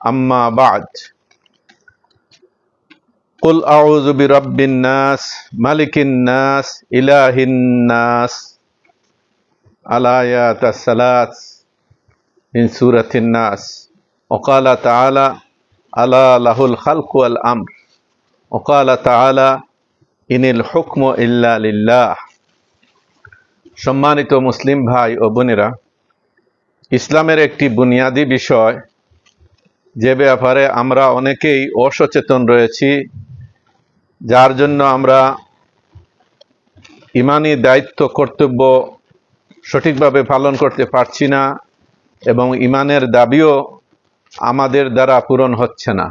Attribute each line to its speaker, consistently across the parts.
Speaker 1: أما بعد قل أعوذ برب الناس ملك الناس إله الناس الآيات الثلاث من سورة الناس وقال تعالى ألا له الخلق والأمر وقال تعالى إن الحكم إلا لله সম্মানিত মুসলিম ভাই ও বোনেরা ইসলামের একটি বুনিয়াদী বিষয় যে ব্যাপারে আমরা অনেকেই অসচেতন রয়েছি, যার জন্য আমরা ইমানি দায়িত্ব, কর্তব্য সঠিকভাবে পালন করতে পারছি না এবং ইমানের দাবিও আমাদের দ্বারা পূরণ হচ্ছে না।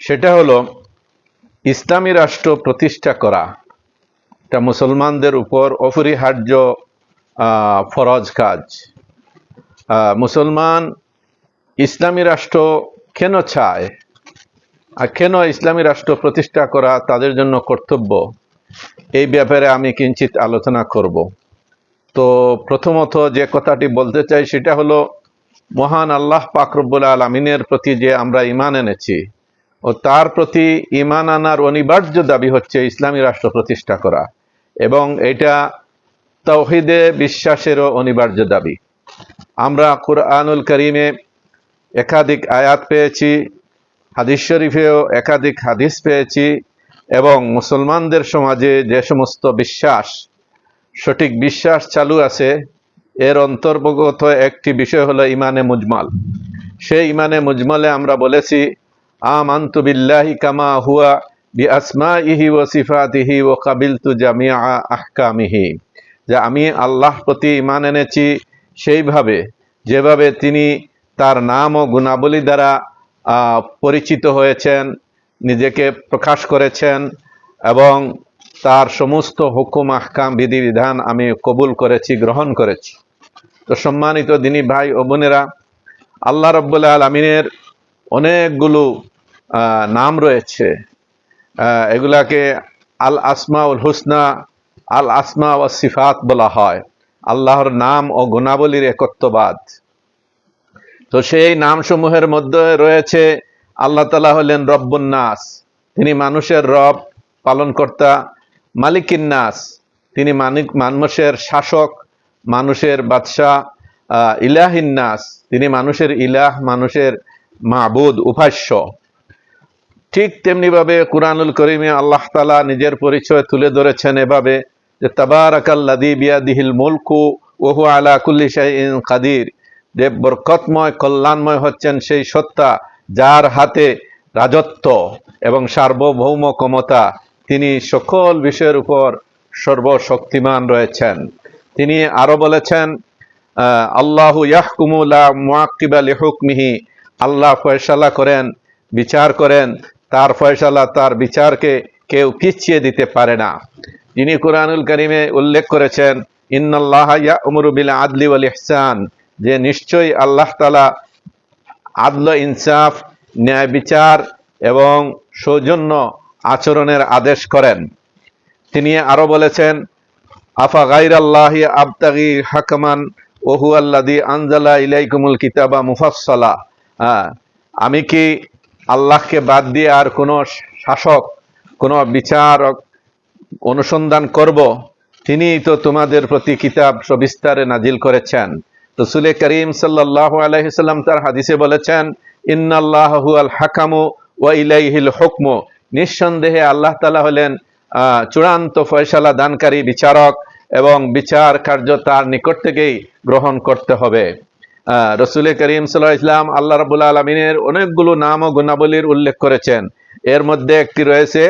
Speaker 1: সেটা হলো, ইসলামী রাষ্ট্র প্রতিষ্ঠা করা, এটা মুসলমানদের উপর অপরিহার্য ফরজ কাজ। মুসলমান ইসলামী রাষ্ট্র কেন চায়? আর কেন ইসলামী রাষ্ট্র প্রতিষ্ঠা করা তাদের জন্য কর্তব্য? এই ব্যাপারে আমি কিঞ্চিত আলোচনা করব। তো প্রথমত যে কথাটি বলতে চাই সেটা হলো, মহান আল্লাহ পাকরব্বুল আলমিনের প্রতি যে আমরা ইমান এনেছি ও তার প্রতি ইমান আনার অনিবার্য দাবি হচ্ছে ইসলামী রাষ্ট্র প্রতিষ্ঠা করা এবং এটা তৌহিদে বিশ্বাসেরও অনিবার্য দাবি। আমরা কুরআনুল করিমে একাধিক আয়াত পেয়েছি, হাদিস শরীফেও একাধিক হাদিস পেয়েছি এবং মুসলমানদের সমাজে যে সমস্ত বিশ্বাস, সঠিক বিশ্বাস চালু আছে, এর অন্তর্ভুক্ত একটি বিষয় হলো ইমানে মুজমাল। সেই ইমানে মুজমালে আমরা বলেছি, আমান্তু বিল্লাহি কামা হুয়া বি আসমা ইহি ও সিফাতিহি ও কাবিলতু জামিয়া আহকামিহি। যে আমি আল্লাহ প্রতি ইমান এনেছি, সেইভাবে, যেভাবে তিনি তার নাম ও গুণাবলী দ্বারা পরিচিত হয়েছেন, নিজেকে প্রকাশ করেছেন এবং তার সমস্ত হুকুম, আহকাম বিধিবিধান আমি কবুল করেছি, গ্রহণ করেছি। তো সম্মানিত দিনী ভাই ও বোনেরা, আল্লাহ রব্বুল্লাহ আলমিনের অনেকগুলো নাম রয়েছে। এগুলাকে আল আসমাউল হুসনা, আল আসমা ও সিফাত বলা হয়। আল্লাহর নাম ও গুণাবলীর একত্ববাদ। তো সেই নামসমূহের মধ্যে রয়েছে, আল্লাহ তালা হলেন রব্বুন নাস। তিনি মানুষের রব, পালনকর্তা, মালিকিন নাস। তিনি মানিক মানুষের শাসক, মানুষের বাদশাহ ইলাহিন নাস। তিনি মানুষের ইলাহ, মানুষের মাবুদ, উপাস্য। ঠিক তেমনিভাবে কুরআনুল করিমে আল্লাহ তালা নিজের পরিচয় তুলে ধরেছেন এভাবে যে তাবারাকাল্লাদি বিয়াদিহিল মুলকু ওহু আলা কুল্লি শাইইন কাদির। যে বরকতময়, কল্যাণময় হচ্ছেন সেই সত্তা যার হাতে রাজত্ব এবং সার্বভৌম ক্ষমতা। তিনি সকল বিষয়ের উপর সর্বশক্তিমান রয়েছেন। তিনি আরও বলেছেন আল্লাহু ইয়াহকুমুলা মুআক্কিবা লিহুকমিহি। আল্লাহ ফয়সালা করেন, বিচার করেন। তার ফয়সালা, তার বিচারকে কেউ পিছিয়ে দিতে পারে না। যিনি কোরআনুল করিমে উল্লেখ করেছেন, ইন্নাল্লাহ ইয়া'মুরু বিল আদলি ওয়াল ইহসান। যে নিশ্চয়ই আল্লাহ তালা আদল ইনসাফ, ন্যায় বিচার এবং সৌজন্য আচরণের আদেশ করেন। তিনি আরও বলেছেন, আফা গাইর আল্লাহি আবতাগি হাকমান, ওহু আল্লাদি আনজালা ইলাইকুমুল কিতাবা মুফাসসালা। হ্যাঁ আমি কি আল্লাহকে বাদ দিয়ে আর কোনো শাসক, কোনো বিচারক অনুসন্ধান করব? তিনি তো তোমাদের প্রতি কিতাব সবিস্তারে নাজিল করেছেন। রসুলে করিম সাল্লাহ আলহিসাল্লাম তার হাদিসে বলেছেন ইন্নাল্লাহ আল হাকামু ওয়া ইলাইহিল হুকমু। নিঃসন্দেহে আল্লাহ তালা হলেন চূড়ান্ত ফয়সালা দানকারী বিচারক এবং বিচার কার্য তার নিকট থেকেই গ্রহণ করতে হবে। আহ, রসুলে করিম সাল্লাহ ইসলাম আল্লাহ রাবুল আলমিনের অনেকগুলো নাম ও গুণাবলীর উল্লেখ করেছেন। এর মধ্যে একটি রয়েছে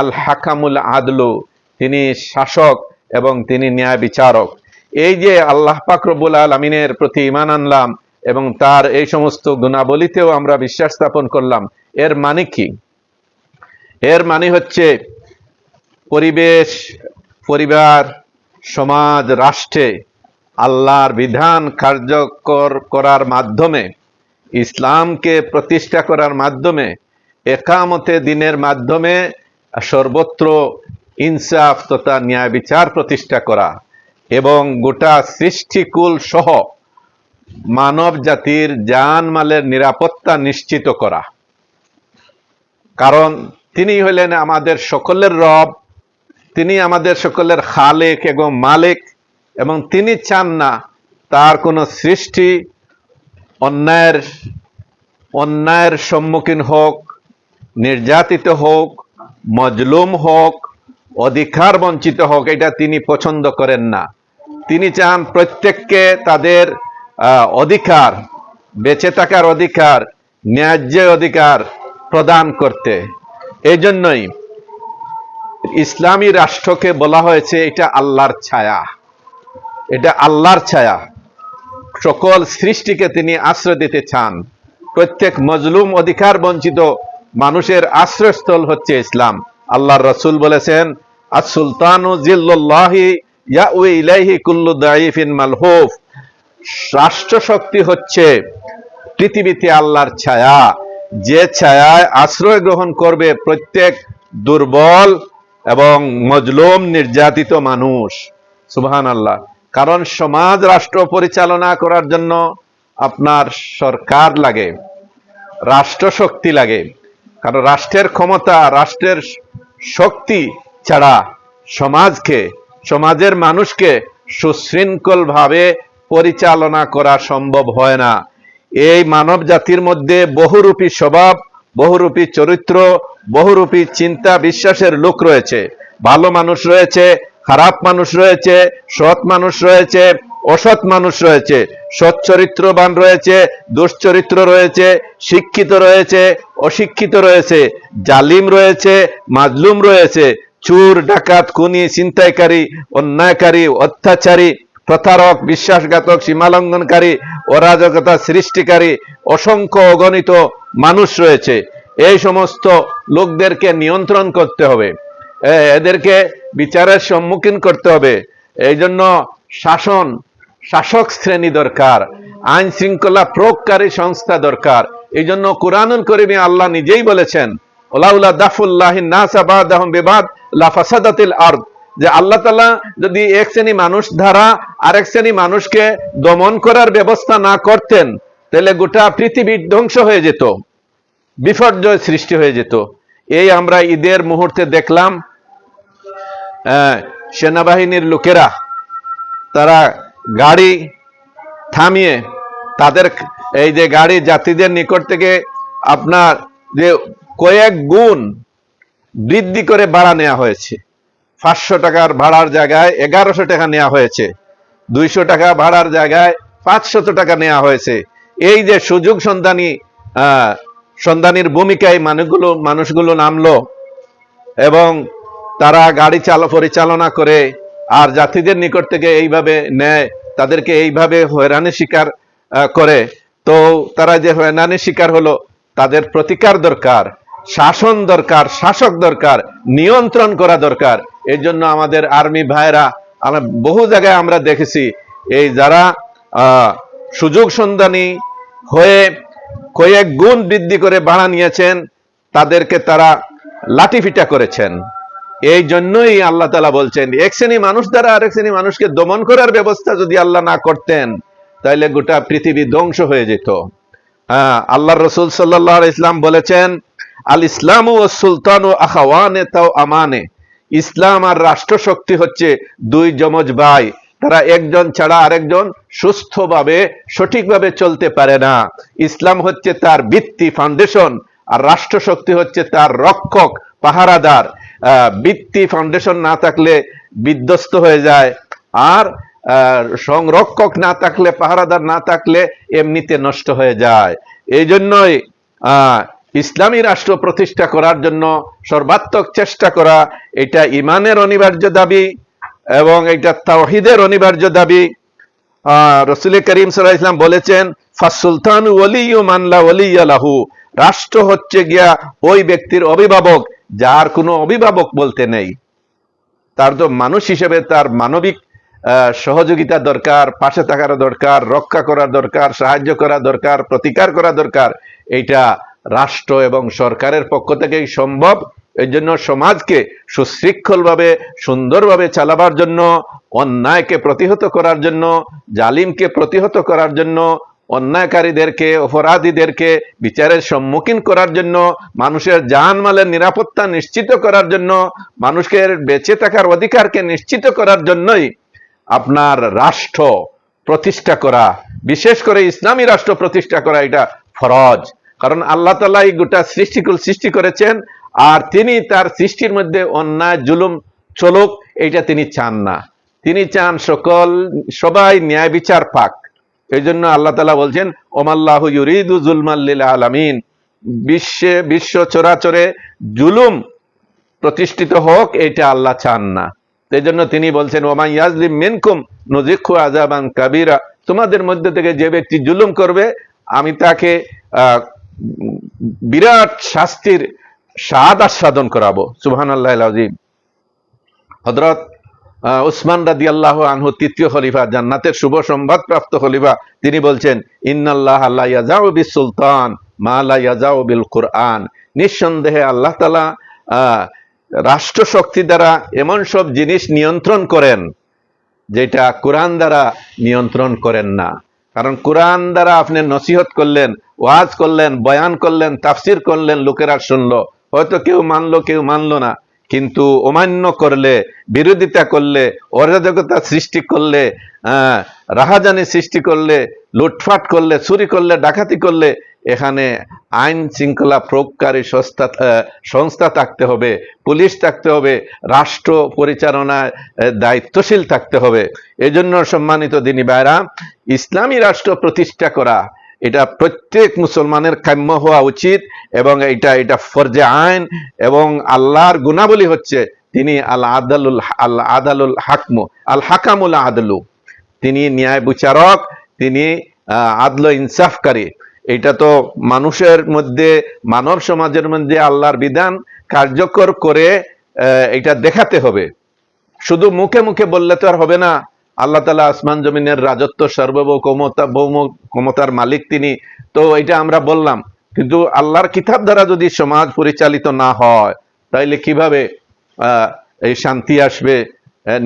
Speaker 1: আল হাকামুল আদলু। তিনি শাসক এবং তিনি ন্যায় বিচারক। এই যে আল্লাহ পাক রব্বুল আলমিনের প্রতি ইমান আনলাম এবং তার এই সমস্ত গুণাবলীতেও আমরা বিশ্বাস স্থাপন করলাম, এর মানে কি? এর মানে হচ্ছে পরিবেশ, পরিবার, সমাজ, রাষ্ট্রে আল্লাহর বিধান কার্যকর করার মাধ্যমে, ইসলামকে প্রতিষ্ঠা করার মাধ্যমে, একামতে দিনের মাধ্যমে সর্বত্র ইনসাফ তথা ন্যায় বিচার প্রতিষ্ঠা করা। এবং গোটা সৃষ্টিকুল সহ মানব জাতির জানমালের নিরাপত্তা নিশ্চিত করা। কারণ তিনি হলেন আমাদের সকলের রব, তিনি আমাদের সকলের খালেক এবং মালিক, এবং তিনি চান না তার কোনো সৃষ্টি অন্যায়ের অন্যায়ের সম্মুখীন হোক, নির্যাতিত হোক, মজলুম হোক অধিকার বঞ্চিত হোক, এটা তিনি পছন্দ করেন না। তিনি চান প্রত্যেককে তাদের অধিকার, বেঁচে থাকার অধিকার, ন্যায্য অধিকার প্রদান করতে। এই জন্যই ইসলামী রাষ্ট্রকে বলা হয়েছে, এটা আল্লাহর ছায়া। এটা আল্লাহর ছায়া। সকল সৃষ্টিকে তিনি আশ্রয় দিতে চান। প্রত্যেক মজলুম অধিকার বঞ্চিত মানুষের আশ্রয়স্থল হচ্ছে ইসলাম। আল্লাহর রসুল বলেছেন আর সুলতানু জিল্লাহি ইয়াউ ইলাইহি কুল্লু দাইফিন মালহুফ। রাষ্ট্র শক্তি হচ্ছে পৃথিবীতে আল্লাহর ছায়া। যে ছায়ায় আশ্রয় গ্রহণ করবে প্রত্যেক দুর্বল এবং মজলুম নির্যাতিত মানুষ। সুবহান আল্লাহ কারণ সমাজ রাষ্ট্র পরিচালনা করার জন্য আপনার সরকার লাগে রাষ্ট্র শক্তি লাগে। কারণ রাষ্ট্রের ক্ষমতা, রাষ্ট্রের শক্তি ছাড়া সমাজকে, সমাজের মানুষকে সুশৃঙ্খল ভাবে পরিচালনা করা সম্ভব হয় না। এই মানব জাতির মধ্যে বহুরূপী স্বভাব, বহুরূপী চরিত্র, বহুরূপী চিন্তা বিশ্বাসের লোক রয়েছে। ভালো মানুষ রয়েছে, খারাপ মানুষ রয়েছে, সৎ মানুষ রয়েছে, অসৎ মানুষ রয়েছে, সৎ চরিত্রবান রয়েছে, দুশ্চরিত্র রয়েছে, শিক্ষিত রয়েছে, অশিক্ষিত রয়েছে, জালিম রয়েছে, মাজলুম রয়েছে চুর, ডাকাত, খুনি, ছিনতাইকারী, অন্যায়কারী, অত্যাচারী, প্রতারক, বিশ্বাসঘাতক, সীমালঙ্ঘনকারী, অরাজকতা সৃষ্টিকারী, অসংখ্য অগণিত মানুষ রয়েছে। এই সমস্ত লোকদেরকে নিয়ন্ত্রণ করতে হবে। এদেরকে বিচারের সম্মুখীন করতে হবে। এই জন্য শাসন, শাসক শ্রেণি দরকার আইন শৃঙ্খলা প্রয়োগকারী সংস্থা দরকার। এই জন্য কোরআনুল করিমে আল্লাহ নিজেই বলেছেন ওলাউলা দাফুল্লাহ নাসা বাদাহুম বিবাদ লা আরদ। যে আল্লাহ তাআলা যদি এক শ্রেণি মানুষ দ্বারা আরেক শ্রেণি মানুষকে দমন করার ব্যবস্থা না করতেন, তাহলে গোটা পৃথিবী ধ্বংস হয়ে যেত, বিপর্যয় সৃষ্টি হয়ে যেত। এই আমরা ঈদের মুহূর্তে দেখলাম সেনাবাহিনীর লোকেরা, তারা গাড়ি থামিয়ে তাদের এই যে গাড়ি যাত্রীদের নিকট থেকে আপনার যে কয়েক গুণ বৃদ্ধি করে ভাড়া নেওয়া হয়েছে। পাঁচশো টাকার ভাড়ার জায়গায় এগারোশো টাকা নেওয়া হয়েছে। দুইশো টাকা ভাড়ার জায়গায় পাঁচশত টাকা নেওয়া হয়েছে। এই যে সুযোগ সন্ধানী সন্ধানীর ভূমিকায় মানুষগুলো মানুষগুলো নামলো এবং তারা গাড়ি চাল, পরিচালনা করে আর যাত্রীদের নিকট থেকে এইভাবে নেয়, তাদেরকে এইভাবে হয়রানির শিকার করে। তো তারা যে হয়রানির শিকার হলো, তাদের প্রতিকার দরকার। শাসন দরকার, শাসক দরকার, নিয়ন্ত্রণ করা দরকার। এই জন্য আমাদের আর্মি ভাইরা আমরা বহু জায়গায় আমরা দেখেছি, এই যারা সুযোগ সন্ধানী হয়ে কয়েক গুণ বৃদ্ধি করে ভাড়া নিয়েছেন, তাদেরকে তারা লাঠিপিটা করেছেন। এই জন্যই আল্লাহ তালা বলছেন, এক শ্রেণি মানুষ দ্বারা আরেক শ্রেণি মানুষকে দমন করার ব্যবস্থা যদি আল্লাহ না করতেন তাহলে গোটা পৃথিবী ধ্বংস হয়ে যেত। হ্যাঁ আল্লাহ রসুল সাল্লাহ ইসলাম বলেছেন আল ইসলাম ও সুলতান ও আখাওয়ানে তাও আমানে। ইসলাম আর রাষ্ট্র শক্তি হচ্ছে দুই যমজ ভাই। তারা একজন ছাড়া আরেকজন সুস্থভাবে, সঠিকভাবে চলতে পারে না। ইসলাম হচ্ছে তার ভিত্তি ফাউন্ডেশন আর রাষ্ট্র শক্তি হচ্ছে তার রক্ষক, পাহারাদার। ভিত্তি ফাউন্ডেশন না থাকলে বিধ্বস্ত হয়ে যায়। আর সংরক্ষক না থাকলে, পাহারাদার না থাকলে এমনিতে নষ্ট হয়ে যায়। এই জন্যই ইসলামী রাষ্ট্র প্রতিষ্ঠা করার জন্য সর্বাত্মক চেষ্টা করা, এটা ইমানের অনিবার্য দাবি এবং এটা তাওহিদের অনিবার্য দাবি। রসুল করিম সাল্লাহ ইসলাম বলেছেন, ফাসুলতান ওলিউ মানলা ওলিয়া লাহু। রাষ্ট্র হচ্ছে গিয়া ওই ব্যক্তির অভিভাবক, যার কোনো অভিভাবক বলতে নেই। তার তো মানুষ হিসেবে তার মানবিক সহযোগিতা দরকার, পাশে থাকার দরকার, রক্ষা করা দরকার, সাহায্য করা দরকার, প্রতিকার করা দরকার। এইটা রাষ্ট্র এবং সরকারের পক্ষ থেকেই সম্ভব। এই জন্য সমাজকে সুশৃঙ্খলভাবে, সুন্দরভাবে চালাবার জন্য, অন্যায়কে প্রতিহত করার জন্য, জালিমকে প্রতিহত করার জন্য, অন্যায়কারীদেরকে, অপরাধীদেরকে বিচারের সম্মুখীন করার জন্য, মানুষের জানমালের নিরাপত্তা নিশ্চিত করার জন্য মানুষের বেঁচে থাকার অধিকারকে নিশ্চিত করার জন্যই আপনার রাষ্ট্র প্রতিষ্ঠা করা, বিশেষ করে ইসলামী রাষ্ট্র প্রতিষ্ঠা করা এটা ফরজ। কারণ আল্লাহ তালা এই গোটা সৃষ্টিকুল সৃষ্টি করেছেন, আর তিনি তার সৃষ্টির মধ্যে অন্যায়, জুলুম, চলুক, এইটা তিনি চান না। তিনি চান সকল, সবাই ন্যায় বিচার পাক। এই জন্য আল্লাহ তালা বলছেন, ওমাল্লাহ ইউরিদু জুলমাল্লিল আলামিন। বিশ্বে, বিশ্ব চরাচরে জুলুম প্রতিষ্ঠিত হোক এটা আল্লাহ চান না। সেই জন্য তিনি বলছেন ওমা ইয়াজলিম মিনকুম নজিক্ষু আজাবান কাবিরা। তোমাদের মধ্যে থেকে যে ব্যক্তি জুলুম করবে, আমি তাকে বিরাট শাস্তির স্বাদ আস্বাদন করাবো। সুবহান আল্লাহ আজিম হজরত উসমান রাদি আল্লাহ আনহু তৃতীয় খলিফা, জান্নাতের শুভ সংবাদ প্রাপ্ত খলিফা, তিনি বলছেন, ইন্নাল্লাহ আল্লাহ ইয়াজাউ বিল সুলতান মা লা ইয়াজাউ বিল কুরআন নিঃসন্দেহে আল্লাহ তালা রাষ্ট্র শক্তি দ্বারা এমন সব জিনিস নিয়ন্ত্রণ করেন, যেটা কোরআন দ্বারা নিয়ন্ত্রণ করেন না। কারণ কোরআন দ্বারা আপনি নসিহত করলেন ওয়াজ করলেন, বয়ান করলেন, তাফসির করলেন, লোকেরা শুনলো। হয়তো কেউ মানলো কেউ মানলো না। কিন্তু অমান্য করলে, বিরোধিতা করলে, অরাজকতা সৃষ্টি করলে রাহাজানি সৃষ্টি করলে, লুটফাট করলে, চুরি করলে, ডাকাতি করলে, এখানে আইন শৃঙ্খলা প্রয়োগকারী সংস্থা সংস্থা থাকতে হবে, পুলিশ থাকতে হবে, রাষ্ট্র পরিচালনায় দায়িত্বশীল থাকতে হবে। এজন্য সম্মানিত দিনী ভাইরা ইসলামী রাষ্ট্র প্রতিষ্ঠা করা এটা প্রত্যেক মুসলমানের কাম্য হওয়া উচিত এবং এটা এটা ফরজে আইন এবং আল্লাহর গুণাবলী হচ্ছে তিনি আল আদালুল আল আদালুল হাকমু আল হাকামুল আদলু। তিনি ন্যায় বিচারক, তিনি আদল ইনসাফকারী। এটা তো মানুষের মধ্যে, মানব সমাজের মধ্যে আল্লাহর বিধান কার্যকর করে এটা দেখাতে হবে। শুধু মুখে মুখে বললে তো আর হবে না। আল্লাহ তালা আসমান জমিনের রাজত্ব সর্বভৌ ক্ষমতা ভৌম ক্ষমতার মালিক তিনি। তো এটা আমরা বললাম। কিন্তু আল্লাহর কিতাব দ্বারা যদি সমাজ পরিচালিত না হয়, তাইলে কীভাবে এই শান্তি আসবে?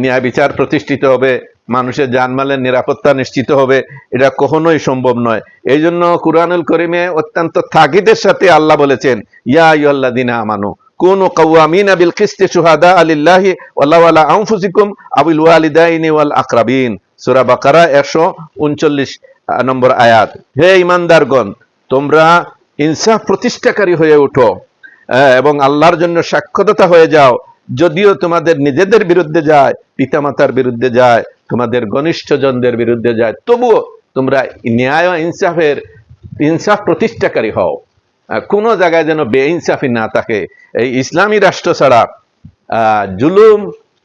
Speaker 1: ন্যায় বিচার প্রতিষ্ঠিত হবে, মানুষের জানমালের নিরাপত্তা নিশ্চিত হবে, এটা কখনোই সম্ভব নয়। এই জন্য কুরআনুল করিমে অত্যন্ত তাগিদের সাথে আল্লাহ বলেছেন, ইয়া আইয়ুহাল্লাযীনা আমানু কুনু কাওয়ামিনা বিল কিসতি শুহাদা আলিল্লাহি ওয়াল্লাহু আলা আনফুসিকুম আবিল ওয়ালিদাইনি ওয়াল আকরাবিন। সূরা বাকারা 139 নম্বর আয়াত। হে ঈমানদারগণ, তোমরা ইনসাফ প্রতিষ্ঠাকারী হয়ে ওঠো এবং আল্লাহর জন্য সাক্ষ্যদাতা হয়ে যাও। যদিও তোমাদের নিজেদের বিরুদ্ধে যায়, পিতামাতার বিরুদ্ধে যায়, তোমাদের ঘনিষ্ঠজনদের বিরুদ্ধে যায়, তবুও তোমরা ন্যায় ইনসাফের, ইনসাফ প্রতিষ্ঠাকারী হও। কোনো জায়গায় যেন বেইনসাফি না থাকে। এই ইসলামী রাষ্ট্র ছাড়া জুলুম,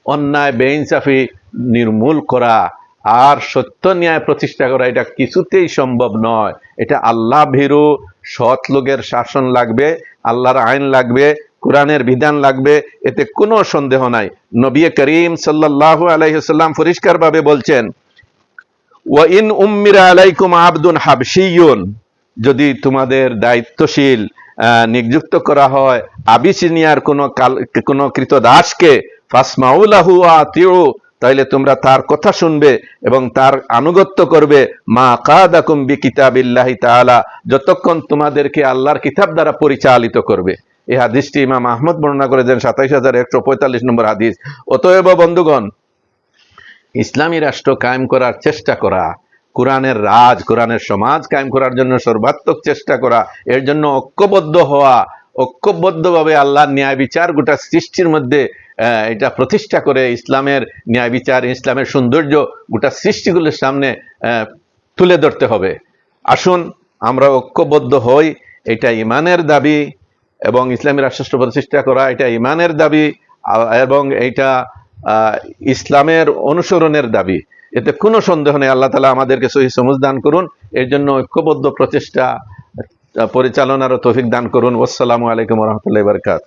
Speaker 1: অন্যায়, বেইনসাফি নির্মূল করা আর সত্য ন্যায় প্রতিষ্ঠা করা, এটা কিছুতেই সম্ভব নয়। এটা আল্লাহ ভীরু, সৎ লোকের শাসন লাগবে, আল্লাহর আইন লাগবে, কোরআনের বিধান লাগবে, এতে কোনো সন্দেহ নাই। নবী করিম সাল্লাহ আলাইসাল্লাম পরিষ্কারভাবে বলছেন, ওয়া ইন উম্মিরা আলাইকুম আবদুন হাবশিয়ুন। যদি তোমাদের দায়িত্বশীল নিযুক্ত করা হয়, আবিসিনিয়ার কোনো কাল, কোনো কৃতদাসকে, ফাসমাউলাহু আতিউ, তাইলে তোমরা তার কথা শুনবে এবং তার আনুগত্য করবে। মা কাদাকুম বি কিতাবিল্লাহি তাআলা, যতক্ষণ তোমাদেরকে আল্লাহর কিতাব দ্বারা পরিচালিত করবে। এই হাদিসটি ইমাম আহমদ বর্ণনা করেছেন সাতাইশ হাজার একশো পঁয়তাল্লিশ নম্বর হাদিস। অতএব বন্ধুগণ, ইসলামী রাষ্ট্র কায়েম করার চেষ্টা করা কোরআনের রাজ, কোরআনের সমাজ কায়েম করার জন্য সর্বাত্মক চেষ্টা করা, এর জন্য ঐক্যবদ্ধ হওয়া, ঐক্যবদ্ধভাবে আল্লাহর ন্যায় বিচার গোটা সৃষ্টির মধ্যে এটা প্রতিষ্ঠা করে ইসলামের ন্যায় বিচার, ইসলামের সৌন্দর্য গোটা সৃষ্টিগুলোর সামনে তুলে ধরতে হবে। আসুন, আমরা ঐক্যবদ্ধ হই, এটা ইমানের দাবি এবং ইসলামী রাষ্ট্র প্রতিষ্ঠা করা, এটা ইমানের দাবি এবং এটা ইসলামের অনুসরণের দাবি। এতে কোনো সন্দেহ নেই, আল্লাহ তালা আমাদেরকে সহি সমুজ দান করুন। এর জন্য ঐক্যবদ্ধ প্রচেষ্টা পরিচালনার পরিচালনারও তৌফিক দান করুন। আসসালামু আলাইকুম রহমতুল্লাহ বরকাত